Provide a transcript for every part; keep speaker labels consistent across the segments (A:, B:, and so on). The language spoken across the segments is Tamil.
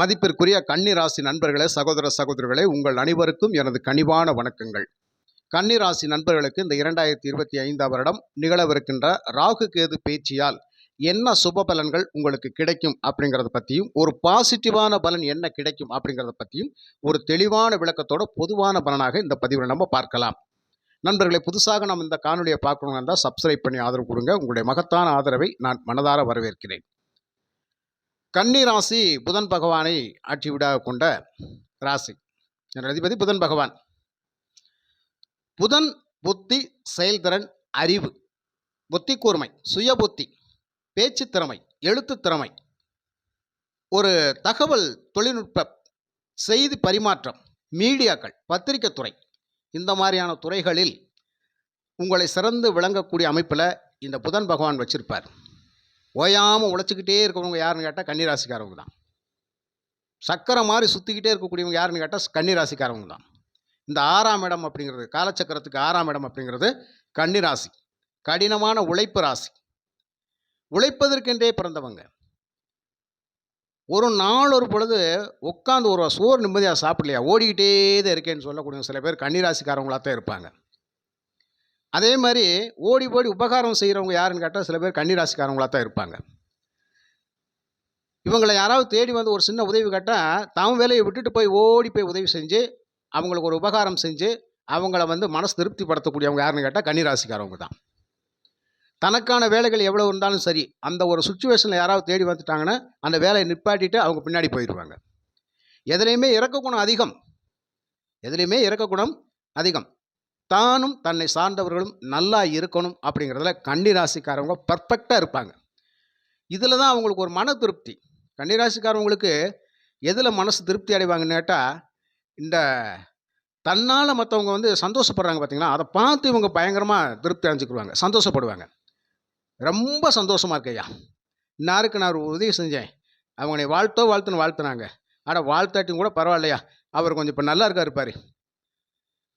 A: மதிப்பிற்குரிய கன்னிராசி நண்பர்களே சகோதர சகோதரிகளே உங்கள் அனைவருக்கும் எனது கனிவான வணக்கங்கள். கன்னிராசி நண்பர்களுக்கு இந்த இரண்டாயிரத்தி இருபத்தி ஐந்தாம் வருடம் நிகழவிருக்கின்ற ராகு கேது பேச்சியால் என்ன சுப பலன்கள் உங்களுக்கு கிடைக்கும் அப்படிங்கிறத பற்றியும் ஒரு பாசிட்டிவான பலன் என்ன கிடைக்கும் அப்படிங்கிறத பற்றியும் ஒரு தெளிவான விளக்கத்தோட பொதுவான பலனாக இந்த பதிவில் நம்ம பார்க்கலாம். நண்பர்களை புதுசாக நாம் இந்த காணொலியை பார்க்கணும்னு இருந்தால் சப்ஸ்கிரைப் பண்ணி ஆதரவு கொடுங்க. உங்களுடைய மகத்தான ஆதரவை நான் மனதார வரவேற்கிறேன். கன்னி ராசி புதன் பகவானை ஆட்சி வீடாக கொண்ட ராசி. என் அதிபதி புதன் பகவான். புதன் புத்தி செயல்திறன் அறிவு புத்தி கூர்மை சுய புத்தி பேச்சு திறமை எழுத்து திறமை ஒரு தகவல் தொழில்நுட்ப செய்தி பரிமாற்றம் மீடியாக்கள் பத்திரிகை துறை இந்த மாதிரியான துறைகளில் உங்களை சிறந்து விளங்கக்கூடிய அமைப்பில் இந்த புதன் பகவான் வச்சிருப்பார். ஓயாமல் உழைச்சிக்கிட்டே இருக்கிறவங்க யாருன்னு கேட்டால் கன்னிராசிக்காரவங்க தான். சக்கரை மாதிரி சுற்றிக்கிட்டே இருக்கக்கூடியவங்க யாருன்னு கேட்டால் கன்னிராசிக்காரவங்க தான். இந்த ஆறாம் இடம் அப்படிங்கிறது காலச்சக்கரத்துக்கு ஆறாம் இடம் அப்படிங்கிறது கன்னிராசி. கடினமான உழைப்பு ராசி. உழைப்பதற்கென்றே பிறந்தவங்க. ஒரு நாள் ஒரு பொழுது உட்காந்து ஒரு சோறு நிம்மதியாக சாப்பிடலையா? ஓடிக்கிட்டே தான் இருக்கேன்னு சொல்லக்கூடிய சில பேர் கன்னிராசிக்காரவங்களாக தான் இருப்பாங்க. அதே மாதிரி ஓடி ஓடி உபகாரம் செய்கிறவங்க யாருன்னு கேட்டால் சில பேர் கன்னிராசிக்காரவங்களாக தான் இருப்பாங்க. இவங்களை யாராவது தேடி வந்து ஒரு சின்ன உதவி கேட்டால் தாம் வேலையை விட்டுட்டு போய் ஓடி போய் உதவி செஞ்சு அவங்களுக்கு ஒரு உபகாரம் செஞ்சு அவங்கள வந்து மனசு திருப்திப்படுத்தக்கூடியவங்க யாருன்னு கேட்டால் கன்னிராசிக்காரவங்க தான். தனக்கான வேலைகள் எவ்வளோ இருந்தாலும் சரி அந்த ஒரு சுச்சுவேஷனில் யாராவது தேடி வந்துட்டாங்கன்னா அந்த வேலையை நிப்பாட்டிட்டு அவங்க பின்னாடி போயிடுவாங்க எதுலேயுமே இறக்க குணம் அதிகம். எதுலேயுமே இறக்க குணம் அதிகம். தானும் தன்னை சார்ந்தவர்களும் நல்லா இருக்கணும் அப்படிங்கிறதுல கன்னிராசிக்காரவங்க பர்ஃபெக்டாக இருப்பாங்க. இதில் தான் அவங்களுக்கு ஒரு மன திருப்தி. கன்னிராசிக்காரவங்களுக்கு எதில் மனசு திருப்தி அடைவாங்கன்னு கேட்டால் இந்த தன்னால் மற்றவங்க வந்து சந்தோஷப்படுறாங்க பார்த்தீங்களா அதை பார்த்து இவங்க பயங்கரமாக திருப்தி அடைஞ்சிக்கிடுவாங்க சந்தோஷப்படுவாங்க. ரொம்ப சந்தோஷமாக இருக்கையா நாருக்கு நான் ஒரு உதவி செஞ்சேன். அவங்களை வாழ்த்தோ வாழ்த்துன்னு வாழ்த்துனாங்க. ஆனால் வாழ்த்தாட்டியும் கூட பரவாயில்லையா? அவர் கொஞ்சம் இப்போ நல்லா இருக்கா இருப்பார்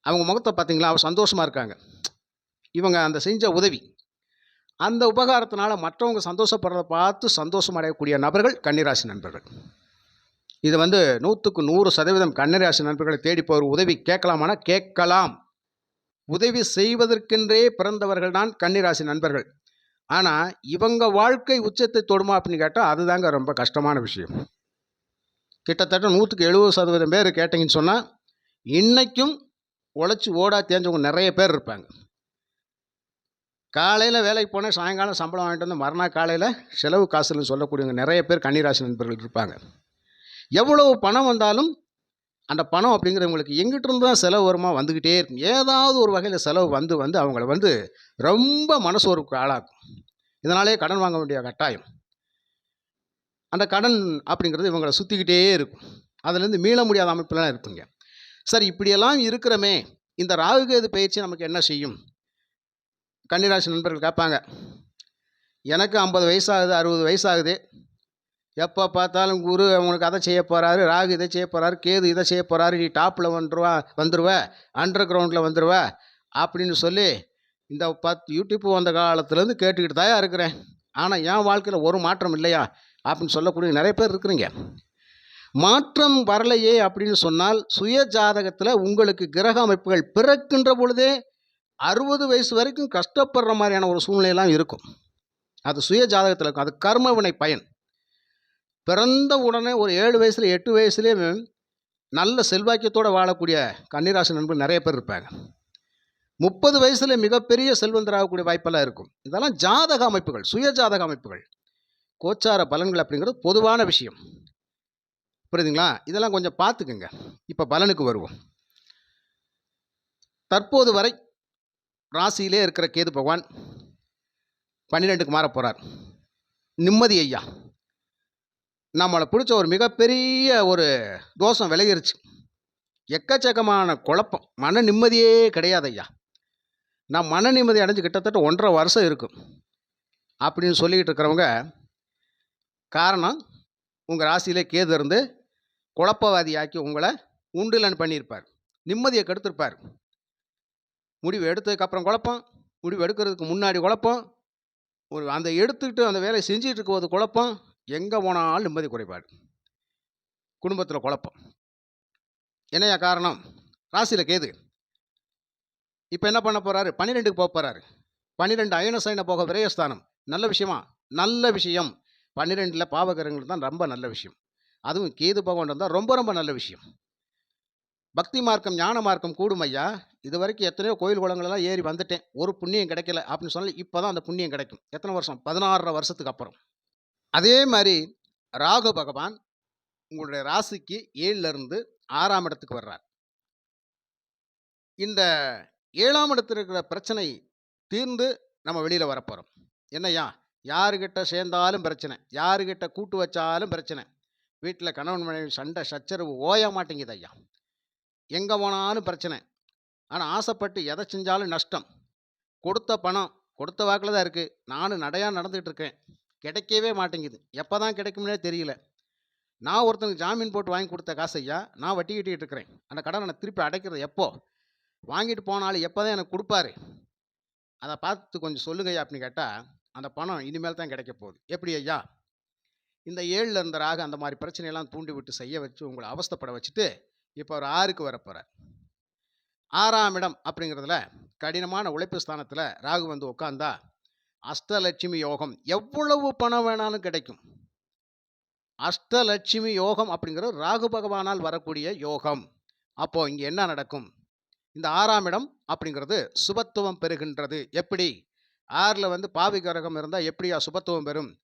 A: அவங்க முகத்தை பார்த்தீங்களா அவங்க சந்தோஷமாக இருக்காங்க. இவங்க அந்த செஞ்ச உதவி அந்த உபகாரத்தினால மற்றவங்க சந்தோஷப்படுறத பார்த்து சந்தோஷம் அடையக்கூடிய நபர்கள் கன்னிராசி நண்பர்கள். இது வந்து நூற்றுக்கு நூறு சதவீதம் கன்னிராசி நண்பர்களை தேடி போகிற உதவி கேட்கலாமானா கேட்கலாம். உதவி செய்வதற்கென்றே பிறந்தவர்கள் தான் கன்னிராசி நண்பர்கள். ஆனால் இவங்க வாழ்க்கை உச்சத்தை தொடுமா அப்படின்னு கேட்டால் அதுதாங்க ரொம்ப கஷ்டமான விஷயம். கிட்டத்தட்ட நூற்றுக்கு எழுபது சதவீதம் பேர் கேட்டிங்கன்னு சொன்னால் இன்றைக்கும் உழைச்சி ஓடா தேஞ்சவங்க நிறைய பேர் இருப்பாங்க. காலையில் வேலைக்கு போனால் சாயங்காலம் சம்பளம் வாங்கிட்டு வந்து மறுநாள் காலையில் செலவு காசுன்னு சொல்லக்கூடியவங்க நிறைய பேர் கன்னிராசி நண்பர்கள் இருப்பாங்க. எவ்வளவு பணம் வந்தாலும் அந்த பணம் அப்படிங்கிறவங்களுக்கு எங்கிட்ட இருந்து தான் செலவு வருமா வந்துக்கிட்டே இருக்கும். ஏதாவது ஒரு வகையில் செலவு வந்து வந்து அவங்கள வந்து ரொம்ப மனசு ஒரு ஆளாக்கும். இதனாலே கடன் வாங்க வேண்டிய கட்டாயம். அந்த கடன் அப்படிங்கிறது இவங்களை சுற்றிக்கிட்டே இருக்கும். அதுலேருந்து மீள முடியாத அமைப்புலாம் இருப்பீங்க. சார் இப்படியெல்லாம் இருக்கிறமே இந்த ராகுகேது பயிற்சி நமக்கு என்ன செய்யும்? கன்னிராசி நண்பர்கள் கேட்பாங்க. எனக்கு ஐம்பது வயசாகுது அறுபது வயசாகுது. எப்போ பார்த்தாலும் குரு அவங்களுக்கு அதை செய்ய போகிறாரு ராகு இதை செய்ய போகிறாரு கேது இதை செய்ய போகிறாரு நீ டாப்பில் வந்துருவா வந்துடுவ அண்டர் கிரவுண்டில் வந்துடுவ அப்படின்னு சொல்லி இந்த பத்து யூடியூப் வந்த காலத்துலேருந்து கேட்டுக்கிட்டு தான் இருக்கிறேன். ஆனால் என் வாழ்க்கையில் ஒரு மாற்றம் இல்லையா? அப்படின்னு சொல்லக்கூடிய நிறைய பேர் இருக்கிறீங்க. மாற்றம் வரலையே அப்படின்னு சொன்னால் சுய ஜாதகத்தில் உங்களுக்கு கிரக அமைப்புகள் பிறக்கின்ற பொழுதே அறுபது வயசு வரைக்கும் கஷ்டப்படுற மாதிரியான ஒரு சூழ்நிலையெல்லாம் இருக்கும். அது சுய ஜாதகத்தில் இருக்கும். அது கர்மவினை பயன். பிறந்த உடனே ஒரு ஏழு வயசுல எட்டு வயசுலேயே நல்ல செல்வாக்கியத்தோடு வாழக்கூடிய கன்னிராசி நண்பர்கள் நிறைய பேர் இருப்பாங்க. முப்பது வயசுல மிகப்பெரிய செல்வந்தராகக்கூடிய வாய்ப்பெல்லாம் இருக்கும். இதெல்லாம் ஜாதக அமைப்புகள் சுய ஜாதக அமைப்புகள். கோச்சார பலன்கள் அப்படிங்கிறது பொதுவான விஷயம். புரியுதுங்களா? இதெல்லாம் கொஞ்சம் பார்த்துக்குங்க. இப்போ பலனுக்கு வருவோம். தற்போது வரை ராசியிலே இருக்கிற கேது பகவான் பன்னிரெண்டுக்கு மாற போகிறார் நிம்மதி ஐயா. நம்மளை பிடிச்ச ஒரு மிகப்பெரிய ஒரு தோஷம் விளையிருச்சு எக்கச்சக்கமான குழப்பம். மன நிம்மதியே கிடையாது ஐயா. நான் மன நிம்மதி அடைஞ்சு கிட்டத்தட்ட ஒன்றரை வருஷம் இருக்கும் அப்படின்னு சொல்லிக்கிட்டு இருக்கிறவங்க காரணம் உங்கள் ராசியிலே கேது இருந்து குழப்பவாதியாக்கி உங்களை உண்டுலன் பண்ணியிருப்பார் நிம்மதியை கெடுத்திருப்பார். முடிவு எடுத்ததுக்கப்புறம் குழப்பம். முடிவு எடுக்கிறதுக்கு முன்னாடி குழப்பம். ஒரு அந்த எடுத்துக்கிட்டு அந்த வேலையை செஞ்சுட்டு இருக்கும்போது குழப்பம். எங்கே போனாலும் நிம்மதி குறைபாடு. குடும்பத்தில் குழப்பம். என்னையா காரணம்? ராசியில் கேது. இப்போ என்ன பண்ண போகிறாரு பன்னிரெண்டுக்கு போக போகிறாரு பன்னிரெண்டு அயனசைனை போக விரயஸ்தானம். நல்ல விஷயமா? நல்ல விஷயம். பன்னிரெண்டில் பாவகரங்கள் தான் ரொம்ப நல்ல விஷயம். அதுவும் கேது பகவான் இருந்தால் ரொம்ப ரொம்ப நல்ல விஷயம். பக்தி மார்க்கம் ஞான மார்க்கம் கூடும் ஐயா. இது வரைக்கும் எத்தனையோ கோயில் குளங்களெல்லாம் ஏறி வந்துட்டேன். ஒரு புண்ணியம் கிடைக்கல அப்படின்னு சொன்னால் இப்போ தான் அந்த புண்ணியம் கிடைக்கும். எத்தனை வருஷம்? பதினாறரை வருஷத்துக்கு அப்புறம். அதே மாதிரி ராகு பகவான் உங்களுடைய ராசிக்கு ஏழிலிருந்து ஆறாம் இடத்துக்கு வர்றார். இந்த ஏழாம் இடத்தில் இருக்கிற பிரச்சனை தீர்ந்து நம்ம வெளியில் வரப்போகிறோம் என்னய்யா? யாருக்கிட்ட சேர்ந்தாலும் பிரச்சனை. யாருக்கிட்ட கூட்டு வச்சாலும் பிரச்சனை. வீட்டில் கணவன் மனைவி சண்டை சச்சரவு ஓய மாட்டேங்குது ஐயா. எங்கே போனாலும் பிரச்சனை. ஆனால் ஆசைப்பட்டு எதை செஞ்சாலும் நஷ்டம். கொடுத்த பணம் கொடுத்த வாக்கில் தான் இருக்குது நானும் நடையாக நடந்துகிட்டு இருக்கேன். கிடைக்கவே மாட்டேங்குது. எப்போ தான் கிடைக்கும்னே தெரியல. நான் ஒருத்தனுக்கு ஜாமீன் போட்டு வாங்கி கொடுத்த காசு ஐயா நான் வட்டி கட்டிக்கிட்டு இருக்கிறேன். அந்த கடனை நான் திருப்பி அடைக்கிறது எப்போ? வாங்கிட்டு போனாலும் எப்போ தான் எனக்கு கொடுப்பாரு? அதை பார்த்து கொஞ்சம் சொல்லுங்க ஐயா அப்படின்னு கேட்டால் அந்த பணம் இனிமேல் தான் கிடைக்க போகுது. எப்படி ஐயா? இந்த ஏழில் இருந்த ராகு அந்த மாதிரி பிரச்சனையெல்லாம் தூண்டி விட்டு செய்ய வச்சு உங்களை அவஸ்தைப்பட வச்சுட்டு இப்போ ஒரு ஆறுக்கு வரப்போகிறார் ஆறாம் இடம் அப்படிங்கிறதுல கடினமான உழைப்பு ஸ்தானத்தில் ராகு வந்து உட்காந்தா அஷ்டலட்சுமி யோகம் எவ்வளவு பணம் வேணாலும் கிடைக்கும். அஷ்டலட்சுமி யோகம் அப்படிங்கிறது ராகு பகவானால் வரக்கூடிய யோகம். அப்போ இங்கே என்ன நடக்கும்? இந்த ஆறாம் இடம் அப்படிங்கிறது சுபத்துவம் பெறுகின்றது. எப்படி? ஆறில் வந்து பாவி கிரகம் இருந்தால் எப்படியா சுபத்துவம் பெறும்?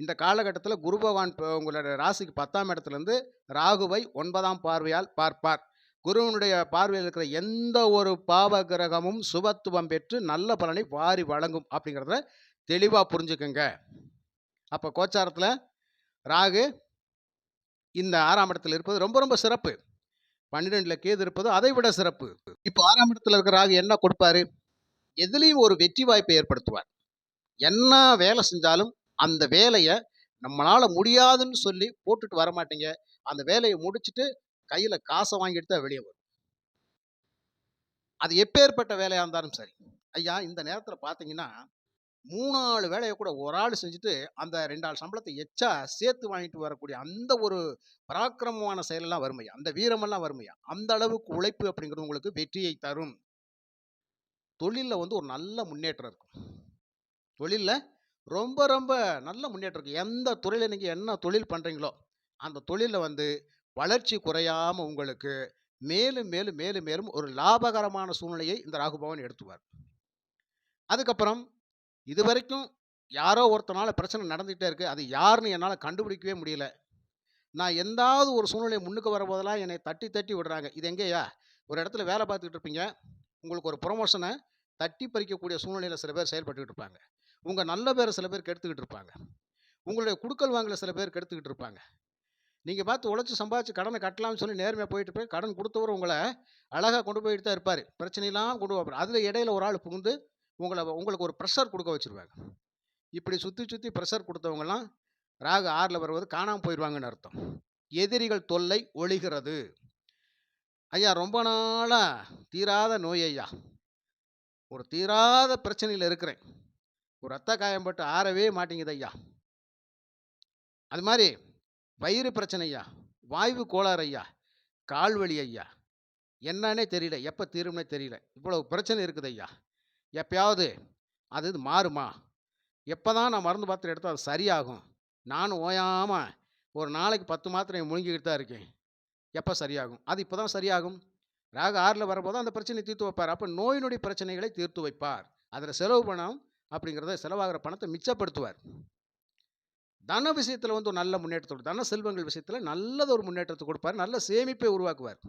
A: இந்த காலகட்டத்தில் குரு பகவான் இப்போ உங்களோட ராசிக்கு பத்தாம் இடத்துலேருந்து ராகுவை ஒன்பதாம் பார்வையால் பார்ப்பார். குருவனுடைய பார்வையில் இருக்கிற எந்த ஒரு பாவ கிரகமும் சுபத்துவம் பெற்று நல்ல பலனை வாரி வழங்கும் அப்படிங்கிறத தெளிவாக புரிஞ்சுக்குங்க. அப்போ கோச்சாரத்தில் ராகு இந்த ஆறாம் இடத்துல இருப்பது ரொம்ப ரொம்ப சிறப்பு. பன்னிரெண்டில் கேது இருப்பது அதை விட சிறப்பு. இப்போ ஆறாம் இடத்துல இருக்கிற ராகு என்ன கொடுப்பாரு? எதுலேயும் ஒரு வெற்றி வாய்ப்பை ஏற்படுத்துவார். என்ன வேலை செஞ்சாலும் அந்த வேலையை நம்மளால் முடியாதுன்னு சொல்லி போட்டுட்டு வர மாட்டீங்க. அந்த வேலையை முடிச்சுட்டு கையில் காசை வாங்கிட்டு தான் வெளியே வரும். அது எப்பேற்பட்ட வேலையாக இருந்தாலும் சரி. ஐயா இந்த நேரத்தில் பார்த்தீங்கன்னா மூணாலு வேலையை கூட ஒரு ஆள் செஞ்சுட்டு அந்த ரெண்டு ஆள் சம்பளத்தை எச்சா சேர்த்து வாங்கிட்டு வரக்கூடிய அந்த ஒரு பராக்கிரமமான செயலெல்லாம் வறுமையா அந்த வீரமெல்லாம் வறுமையா அந்த அளவுக்கு உழைப்பு அப்படிங்கிறது உங்களுக்கு வெற்றியை தரும். தொழிலில் வந்து ஒரு நல்ல முன்னேற்றம் இருக்கும். தொழிலில் ரொம்ப ரொம்ப நல்ல முன்னேற்றம் இருக்குது எந்த துறையில் நீங்கள் என்ன தொழில் பண்ணுறீங்களோ அந்த தொழிலில் வந்து வளர்ச்சி குறையாமல் உங்களுக்கு மேலும் மேலும் மேலும் மேலும் ஒரு லாபகரமான சூழ்நிலையை இந்த ராகுபவன் எடுத்துவார் அதுக்கப்புறம் இது வரைக்கும் யாரோ ஒருத்தனால பிரச்சனை நடந்துகிட்டே இருக்குது அது யாருன்னு என்னால் கண்டுபிடிக்கவே முடியல. நான் எந்தாவது ஒரு சூழ்நிலை முன்னுக்கு வரும்போதெல்லாம் என்னை தட்டி தட்டி விடுறாங்க. இது எங்கேயா ஒரு இடத்துல வேலை பார்த்துக்கிட்டு இருப்பீங்க. உங்களுக்கு ஒரு ப்ரொமோஷனை தட்டி பறிக்கக்கூடிய சூழ்நிலையில் சில பேர் செயல்பட்டுக்கிட்டு இருப்பாங்க. உங்கள் நல்ல பேரை சில பேர் கெடுத்துக்கிட்டு இருப்பாங்க. உங்களுடைய குடுக்கல் வாங்கல சில பேர் கெடுத்துக்கிட்டு இருப்பாங்க. நீங்கள் பார்த்து உழைச்சி சம்பாதிச்சு கடனை கட்டலாம்னு சொல்லி நேர்மையாக போயிட்டு போய் கடன் கொடுத்தவர் உங்களை அழகாக கொண்டு போயிட்டு தான் இருப்பார். பிரச்சனையெல்லாம் கொண்டு வைப்பார் அதில் இடையில ஒரு ஆள் புகுந்து உங்களை உங்களுக்கு ஒரு ப்ரெஷர் கொடுக்க வச்சுருவாங்க. இப்படி சுற்றி சுற்றி ப்ரெஷர் கொடுத்தவங்கலாம் ராகு ஆறில் வருவது காணாமல் போயிடுவாங்கன்னு அர்த்தம். எதிரிகள் தொல்லை ஒழிகிறது. ஐயா ரொம்ப நாளாக தீராத நோய் ஐயா. ஒரு தீராத பிரச்சனையில் இருக்கிறேன். ஒரு ரத்த காயம்பட்டு ஆறவே மாட்டேங்குது ஐயா அது மாதிரி வயிறு பிரச்சனை ஐயா வாய்வு கோளாறு ஐயா கால்வழி ஐயா என்னன்னே தெரியல எப்போ தீரும்னே தெரியல இவ்வளவு பிரச்சனை இருக்குது ஐயா எப்பயாவது அது இது மாறுமா? எப்போ தான் நான் மருந்து மாத்திரை எடுத்தால் அது சரியாகும்? நானும் ஓயாமல் ஒரு நாளைக்கு பத்து மாத்திரையை முழுங்கிக்கிட்டு தான் இருக்கேன். எப்போ சரியாகும்? அது இப்போ தான் சரியாகும். ராக ஆறில் வரும்போது அந்த பிரச்சனையை தீர்த்து வைப்பார். அப்போ நோய் நொடி பிரச்சனைகளை தீர்த்து வைப்பார். அதில் செலவு பணம் அப்படிங்கிறத செலவாகிற பணத்தை மிச்சப்படுத்துவார். தன விஷயத்தில் வந்து ஒரு நல்ல முன்னேற்றத்தோடு தன செல்வங்கள் விஷயத்தில் நல்லது ஒரு முன்னேற்றத்தை கொடுப்பார் நல்ல சேமிப்பை உருவாக்குவார்.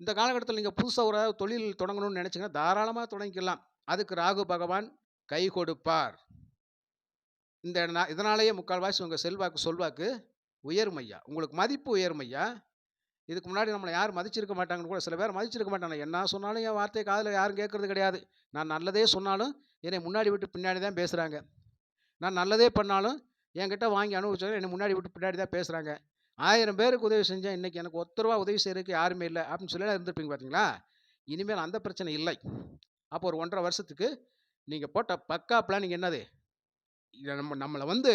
A: இந்த காலகட்டத்தில் நீங்கள் புதுசாக ஒரு தொழில் தொடங்கணும்னு நினச்சிங்கன்னா தாராளமாக தொடங்கிக்கலாம். அதுக்கு ராகு பகவான் கை கொடுப்பார். இந்த இதனாலேயே முக்கால்வாசி உங்கள் செல்வாக்கு சொல்வாக்கு உயர்மையா உங்களுக்கு மதிப்பு உயர்மையா இதுக்கு முன்னாடி நம்மளை யாரும் மதிச்சிருக்க மாட்டாங்கன்னு கூட சில பேர் மதிச்சிருக்க மாட்டாங்க. என்ன சொன்னாலும் என் வார்த்தை காதில் யாரும் கேட்குறது கிடையாது. நான் நல்லதே சொன்னாலும் என்னை முன்னாடி விட்டு பின்னாடி தான் பேசுகிறாங்க நான் நல்லதே பண்ணாலும் என்கிட்ட வாங்கி அனுபவிச்சாலும் என்னை முன்னாடி விட்டு பின்னாடி தான் பேசுகிறாங்க ஆயிரம் பேருக்கு உதவி செஞ்சேன். இன்றைக்கி எனக்கு ஒத்த ரூபா உதவி செய்கிறதுக்கு யாருமே இல்லை அப்படின்னு சொல்லி இருந்திருப்பீங்க பார்த்தீங்களா இனிமேல் அந்த பிரச்சனை இல்லை. அப்போ ஒரு ஒன்றரை வருஷத்துக்கு நீங்கள் போட்ட பக்கா பிளானிங் என்னது? நம்ம நம்மளை வந்து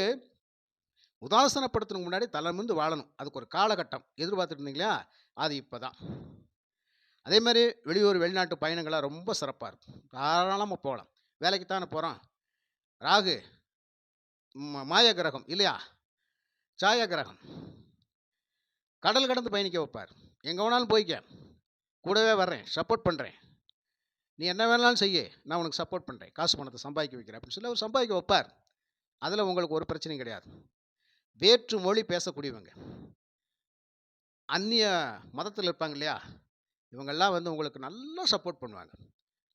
A: உதாசனப்படுத்துறதுக்கு முன்னாடி தலைமுந்து வாழணும். அதுக்கு ஒரு காலகட்டம். எதிர்பார்த்துட்டு இருந்தீங்களா? அது இப்போ தான் அதே மாதிரி வெளியூர் வெளிநாட்டு பயணங்கள்லாம் ரொம்ப சிறப்பாக இருக்கும். தாராளமாக போகலாம். வேலைக்கு தானே போகிறோம் ராகு மாய கிரகம் இல்லையா? சாய கிரகம். கடல் கடந்து பயணிக்க வைப்பார். எங்கே வேணாலும் போய்க்க. கூடவே வர்றேன் சப்போர்ட் பண்ணுறேன் நீ என்ன வேணாலும் செய்ய நான் உனக்கு சப்போர்ட் பண்ணுறேன் காசு பணத்தை சம்பாதிக்க வைக்கிறேன் அப்படின்னு சொல்லி அவர் சம்பாதிக்க வைப்பார். அதில் உங்களுக்கு ஒரு பிரச்சனையும் கிடையாது. வேற்று மொழி பேசக்கூடியவங்க. அந்நிய மதத்தில் இருப்பாங்க இல்லையா? இவங்கெல்லாம் வந்து உங்களுக்கு நல்லா சப்போர்ட் பண்ணுவாங்க.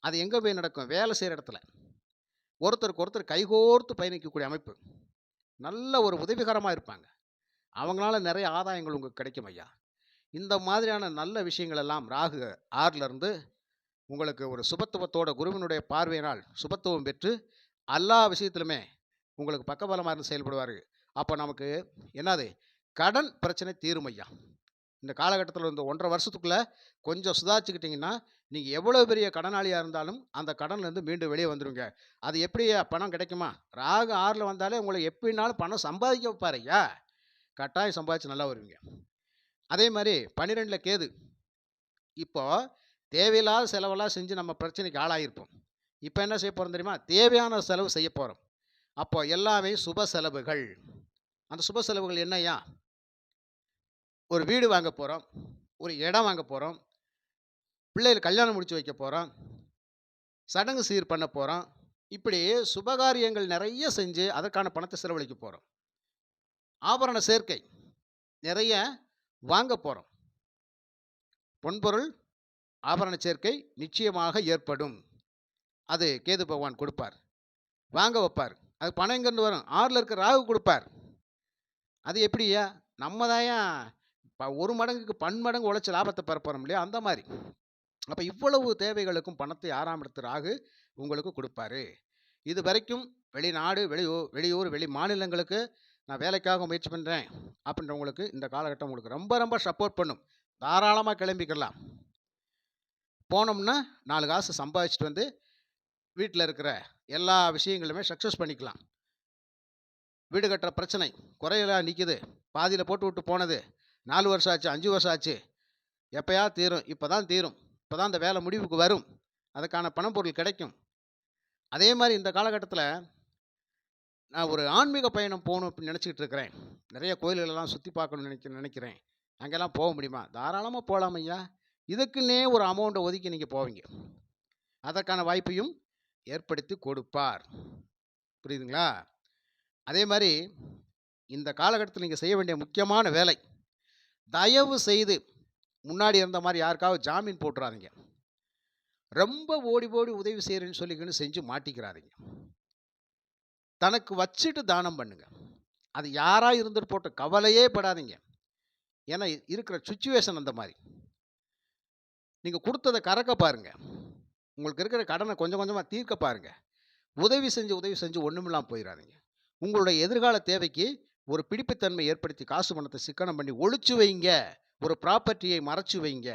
A: அது எங்கே போய் நடக்கும்? வேலை செய்கிற இடத்துல. ஒருத்தருக்கு ஒருத்தர் கைகோர்த்து பயணிக்கக்கூடிய அமைப்பு. நல்ல ஒரு உதவிகரமாக இருப்பாங்க. அவங்களால நிறைய ஆதாயங்கள் உங்களுக்கு கிடைக்கும் ஐயா. இந்த மாதிரியான நல்ல விஷயங்கள் எல்லாம் ராகு ஆறிலிருந்து உங்களுக்கு ஒரு சுபத்துவத்தோட குருவினுடைய பார்வையினால் சுபத்துவம் பெற்று எல்லா விஷயத்திலுமே உங்களுக்கு பக்கபலமாக இருந்து செயல்படுவார். அப்போ நமக்கு என்னது? கடன் பிரச்சனை தீரும் ஐயா. இந்த காலகட்டத்தில் இந்த ஒன்றரை வருஷத்துக்குள்ளே கொஞ்சம் சுதாரிச்சுக்கிட்டிங்கன்னா நீங்கள் எவ்வளோ பெரிய கடனாளியாக இருந்தாலும் அந்த கடன்லேருந்து மீண்டும் வெளியே வந்துடுங்க அது எப்படி பணம் கிடைக்குமா? ராகு ஆறில் வந்தாலே உங்களை எப்படினாலும் பணம் சம்பாதிக்க வைப்பார். ஐயா கட்டாயம் சம்பாதிச்சு நல்லா வருவீங்க. அதே மாதிரி பன்னிரெண்டில் கேது. இப்போ தேவையில்லாத செலவெல்லாம் செஞ்சு நம்ம பிரச்சனைக்கு ஆளாகியிருப்போம் இப்போ என்ன செய்ய போகிறோம் தெரியுமா? தேவையான செலவு செய்ய போகிறோம் அப்போ எல்லாமே சுப செலவுகள். அந்த சுப செலவுகள் என்னய்யா? ஒரு வீடு வாங்க போகிறோம் ஒரு இடம் வாங்க போகிறோம் பிள்ளைகள் கல்யாணம் முடிச்சு வைக்க போகிறான் சடங்கு சீர் பண்ண போகிறோம் இப்படி சுபகாரியங்கள் நிறைய செஞ்சு அதற்கான பணத்தை செலவழிக்க போகிறோம் ஆபரண சேர்க்கை நிறைய வாங்க போகிறோம் பொன்பொருள் ஆபரண சேர்க்கை நிச்சயமாக ஏற்படும். அது கேது பகவான் கொடுப்பார். வாங்க வைப்பார். அது பணம் எங்கேருந்து வரும்? ஆறில் இருக்க ராகு கொடுப்பார். அது எப்படியா நம்ம தான் ஒரு மடங்குக்கு பன்மடங்கு உழைச்சி லாபத்தை பெற போகிறோம் இல்லையா? அந்த மாதிரி. அப்போ இவ்வளவு தேவைகளுக்கும் பணத்தை ஆறாம் இடத்து ராகு உங்களுக்கு கொடுப்பாரு. இது வரைக்கும் வெளிநாடு வெளியூர் வெளியூர் வெளி மாநிலங்களுக்கு நான் வேலைக்காக முயற்சி பண்ணுறேன் அப்படின்றவங்களுக்கு இந்த காலகட்டம் உங்களுக்கு ரொம்ப ரொம்ப சப்போர்ட் பண்ணும். தாராளமாக கிளம்பிக்கலாம் போனோம்னா நாலு காசு சம்பாதிச்சுட்டு வந்து வீட்டில் இருக்கிற எல்லா விஷயங்களுமே சக்ஸஸ் பண்ணிக்கலாம். வீடு கட்டுற பிரச்சனை குறையெல்லாம் நிற்கிது பாதியில் போட்டு விட்டு போனது. நாலு வருஷம் ஆச்சு அஞ்சு வருஷம் ஆச்சு. எப்போயா தீரும். இப்போ தான் தீரும். இப்போ தான் அந்த வேலை முடிவுக்கு வரும். அதுக்கான பணப்பொருள் கிடைக்கும். அதே மாதிரி இந்த காலகட்டத்தில் நான் ஒரு ஆன்மீக பயணம் போகணும் அப்படின்னு நினச்சிக்கிட்டு இருக்கிறேன். நிறைய கோயில்களெல்லாம் சுற்றி பார்க்கணும்னு நினைக்க நினைக்கிறேன். அங்கெல்லாம் போக முடியுமா? தாராளமாக போகலாம் ஐயா. இதுக்குன்னே ஒரு அமௌண்ட்டை ஒதுக்கி நீங்கள் போவீங்க. அதற்கான வாய்ப்பையும் ஏற்படுத்தி கொடுப்பார். புரியுதுங்களா? அதே மாதிரி இந்த காலகட்டத்தில் நீங்கள் செய்ய வேண்டிய முக்கியமான வேலை தயவு செய்து முன்னாடி இருந்த மாதிரி யாருக்காவது ஜாமீன் போட்டுறாதீங்க. ரொம்ப ஓடி ஓடி உதவி செய்கிறேன்னு சொல்லிக்கின்னு செஞ்சு மாட்டிக்கிறாதீங்க. தனக்கு வச்சுட்டு தானம் பண்ணுங்க. அது யாராக இருந்துட்டு போட்ட கவலையே படாதீங்க. ஏன்னா இருக்கிற சுச்சுவேஷன் அந்த மாதிரி நீங்கள் கொடுத்ததை கறக்க பாருங்க. உங்களுக்கு இருக்கிற கடனை கொஞ்சம் கொஞ்சமாக தீர்க்க பாருங்கள் உதவி செஞ்சு உதவி செஞ்சு ஒன்றுமில்லாமல் போயிடாதீங்க உங்களுடைய எதிர்கால தேவைக்கு ஒரு பிடிப்புத்தன்மை ஏற்படுத்தி காசு பணத்தை சிக்கனம் பண்ணி ஒழிச்சு வைங்க. ஒரு ப்ராப்பர்ட்டியை மறைச்சு வைங்க.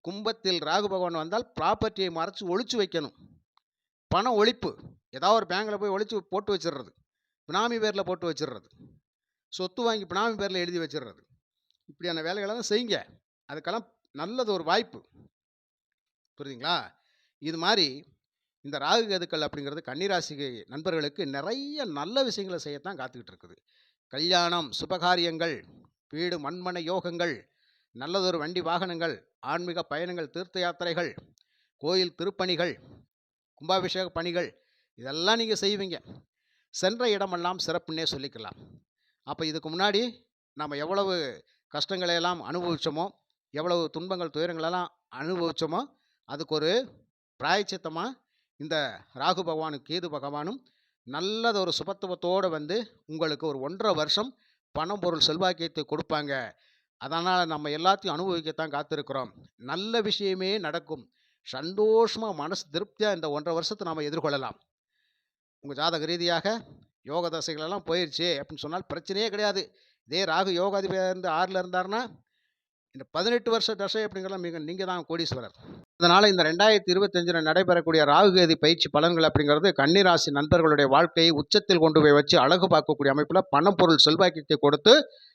A: கும்பத்தில் ராகு பகவான் வந்தால் ப்ராப்பர்ட்டியை மறைச்சு ஒழிச்சு வைக்கணும். பண ஒழிப்பு. ஏதாவது ஒரு பேங்கில் போய் ஒழிச்சு போட்டு வச்சிடுறது பினாமி பேரில் போட்டு வச்சிடுறது சொத்து வாங்கி பினாமி பேரில் எழுதி வச்சிடுறது இப்படியான வேலைகளெல்லாம் செய்யுங்க அதுக்கெல்லாம் நல்லது ஒரு வாய்ப்பு. புரியுதுங்களா? இது மாதிரி இந்த ராகு கதுக்கள் அப்படிங்கிறது கன்னிராசிக்கு நண்பர்களுக்கு நிறைய நல்ல விஷயங்களை செய்யத்தான் காத்துக்கிட்டு இருக்குது. கல்யாணம் சுபகாரியங்கள் வீடு மண்மனை யோகங்கள் நல்லதொரு வண்டி வாகனங்கள் ஆன்மீக பயணங்கள் தீர்த்த யாத்திரைகள் கோயில் திருப்பணிகள் கும்பாபிஷேக பணிகள் இதெல்லாம் நீங்கள் செய்வீங்க. சென்ற இடமெல்லாம் சிறப்புன்னே சொல்லிக்கலாம். அப்போ இதுக்கு முன்னாடி நம்ம எவ்வளவு கஷ்டங்களை எல்லாம் அனுபவிச்சோமோ எவ்வளவு துன்பங்கள் துயரங்களெல்லாம் அனுபவித்தோமோ அதுக்கு ஒரு பிராயச்சித்தமாக இந்த ராகு பகவானும் கேது பகவானும் நல்லதொரு சுபத்துவத்தோடு வந்து உங்களுக்கு ஒரு ஒன்றரை வருஷம் பணம் பொருள் செல்வாக்கியத்தை கொடுப்பாங்க. அதனால் நம்ம எல்லாத்தையும் அனுபவிக்கத்தான் காத்திருக்கிறோம். நல்ல விஷயமே நடக்கும். சந்தோஷமாக மனசு திருப்தியாக இந்த ஒன்றரை வருஷத்தை நாம் எதிர்கொள்ளலாம். உங்கள் ஜாதக ரீதியாக யோக தசைகளெல்லாம் போயிடுச்சு அப்படின்னு சொன்னால் பிரச்சனையே கிடையாது. இதே ராகு யோகாதிபதியாக இருந்து ஆறில் இருந்தாருன்னா இந்த பதினெட்டு வருஷ தசை அப்படிங்கிறலாம் மிக நீங்கள் தான் கோடீஸ்வரர். அதனால் இந்த ரெண்டாயிரத்தி இருபத்தஞ்சில் நடைபெறக்கூடிய ராகுகேதி பயிற்சி பலன்கள் அப்படிங்கிறது கன்னிராசி நண்பர்களுடைய வாழ்க்கையை உச்சத்தில் கொண்டு போய் வச்சு அழகு பார்க்கக்கூடிய அமைப்பில் பணம் பொருள் செல்வாக்கியத்தை கொடுத்து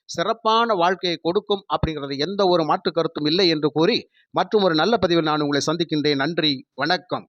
A: சிறப்பான வாழ்க்கையை கொடுக்கும் அப்படிங்கிறது எந்த ஒரு மாற்று கருத்தும் இல்லை என்று கூறி மற்றும் ஒரு நல்ல பதிவில் நான் உங்களை சந்திக்கின்றேன். நன்றி. வணக்கம்.